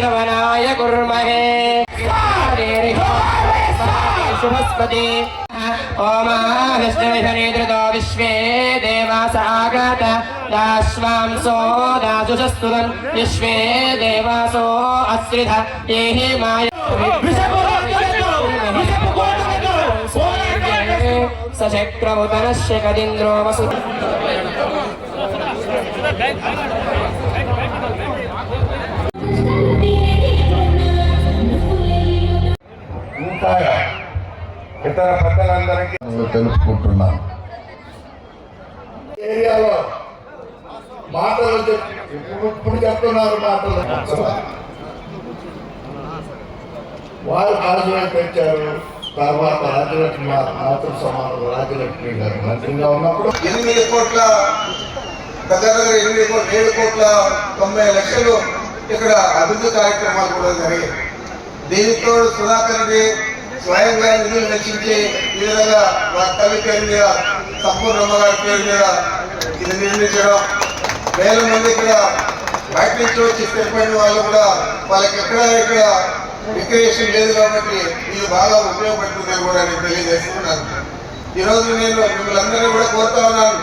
శ్రవణాయ కుర్మహే శుభస్పతి ఓం విష్ణువిధనేతృతో విశ్వే దేవాసాగత దాశ్వాంసో దాసుషస్తురన్ విశ్వే దేవాసో అశ్రిధ ఏహి మాయ సచక్రముతనశ్య కదింద్రో వసు ఇంకా ఇతర పెద్దలందరికీ తెలుసుకుంటున్నాను ఏరియాలో మాటలు ఇప్పుడు చెప్తున్నారు మాటలు. వారు రాజులను పెంచారు తర్వాత రాజలక్ష్మి మాతృ సమానం రాజలక్ష్మి గారు మంత్రిగా ఉన్నప్పుడు ఎనిమిది కోట్ల దగ్గర దగ్గర ఎనిమిది కోట్ల ఏడు కోట్ల తొంభై లక్షలు ఇక్కడ అభివృద్ధి కార్యక్రమాలు కూడా జరిగాయి. దీనితో సుధాకర్ రెడ్డి స్వయంగా నిధులు వెచ్చించి ఈ విధంగా మా కవి పేరు మీద సంపూర్ణమ్మ గారి పేరు మీద ఇది నిర్మించడం. వేల మంది ఇక్కడ బయట నుంచి వచ్చి స్థిరపడిన వాళ్ళు కూడా వాళ్ళకి ఎక్కడ ఇక్కడ రిక్రియేషన్ లేదు కాబట్టి ఇది బాగా ఉపయోగపడుతుందని కూడా నేను తెలియజేస్తున్నాను. ఈరోజు నేను మిమ్మల్ని అందరినీ కూడా కోరుతా ఉన్నాను.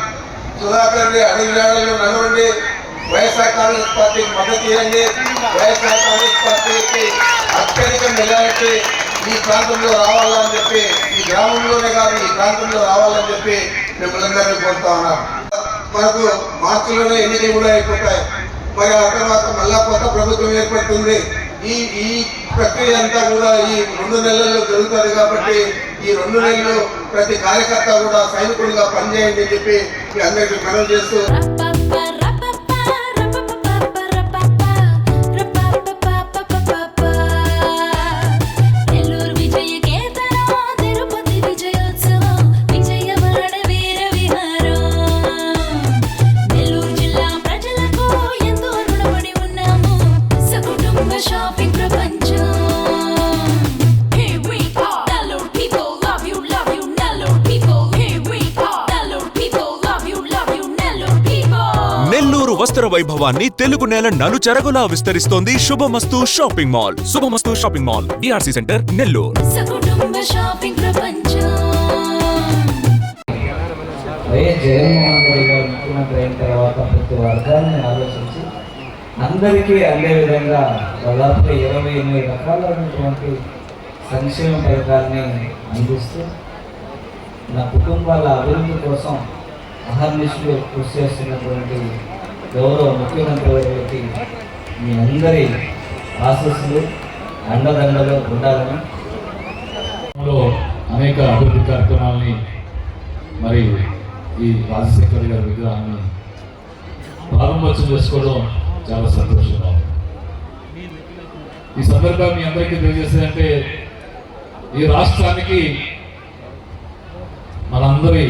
సుధాకర్ రెడ్డి అడుగు జాడల్లో నడవండి. వైఎస్ఆర్ కాంగ్రెస్ పార్టీకి మద్దతు ఇవ్వండి. వైఎస్ఆర్ కాంగ్రెస్ పార్టీకి అత్యధిక మెజారిటీ ఈ ప్రాంతంలో రావాలని చెప్పి ఈ గ్రామంలోనే కాదు ఈ ప్రాంతంలో రావాలని చెప్పి మిమ్మల్ని అందరినీ కోరుతా ఉన్నాను మనకు మార్చిలోనే ఎన్నికలు కూడా అయిపోతాయి. మరి ఆ తర్వాత మళ్ళా కొత్త ప్రభుత్వం ఏర్పడుతుంది. ఈ ఈ ప్రక్రియ అంతా కూడా ఈ రెండు నెలల్లో జరుగుతుంది కాబట్టి ఈ రెండు నెలలు ప్రతి కార్యకర్త కూడా సైనికుడిగా పనిచేయండి అని చెప్పి మీ అందరికీ మనం చేస్తూ వస్త్ర వైభవాన్ని తెలుగు నేల నలుచెరగులా విస్తరిస్తోంది. Shubhamastu shopping mall. Shubhamastu shopping mall. DRC centre Nellore. సకుటుంబ shopping ప్రపంచం. వైఎస్ జగన్మోహన్ రెడ్డి గారు ముఖ్యమంత్రి అయిన తర్వాత ప్రతి వర్గాన్ని ఆలోచించి అందరికీ అందే విధంగా దాదాపుగా ఇరవై ఎనిమిది రకాలైనటువంటి సంక్షేమ పథకాలని అందిస్తూ నా కుటుంబాల అభివృద్ధి కోసం అహర్నిశలు కృషి చేస్తున్నటువంటి గౌరవ ముఖ్యమంత్రి వారికి మీ అందరి ఆశస్సులు అండదండలు ఉండాలని అనేక అభివృద్ధి కార్యక్రమాలని మరి ఈ రాజశేఖర్ గారి విగ్రహాన్ని ప్రారంభోత్సవం చేసుకోవడం చాలా సంతోషంగా ఉంది ఈ సందర్భంగా మీ అందరికీ తెలియజేసేదంటే ఈ రాష్ట్రానికి మనందరి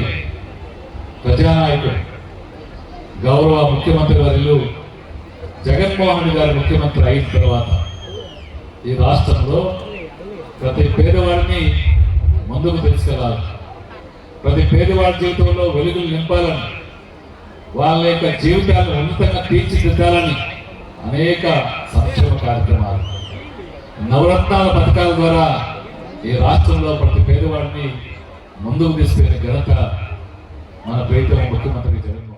ప్రజానాయకుడు గౌరవ ముఖ్యమంత్రి వర్యులు జగన్మోహన్ రెడ్డి గారు ముఖ్యమంత్రి అయిన తర్వాత ఈ రాష్ట్రంలో ప్రతి పేదవాడిని ముందుకు తీసుకెళ్ళాలి. ప్రతి పేదవాడి జీవితంలో వెలుగులు నింపాలని వాళ్ళ యొక్క జీవితాలను ఉన్నతంగా తీర్చిదిద్దాలని అనేక సంక్షేమ కార్యక్రమాలు నవరత్నాల పథకాల ద్వారా ఈ రాష్ట్రంలో ప్రతి పేదవాడిని ముందుకు తీసుకెళ్ళిన ఘనత మన ప్రీతమ ముఖ్యమంత్రి జగన్మోహన్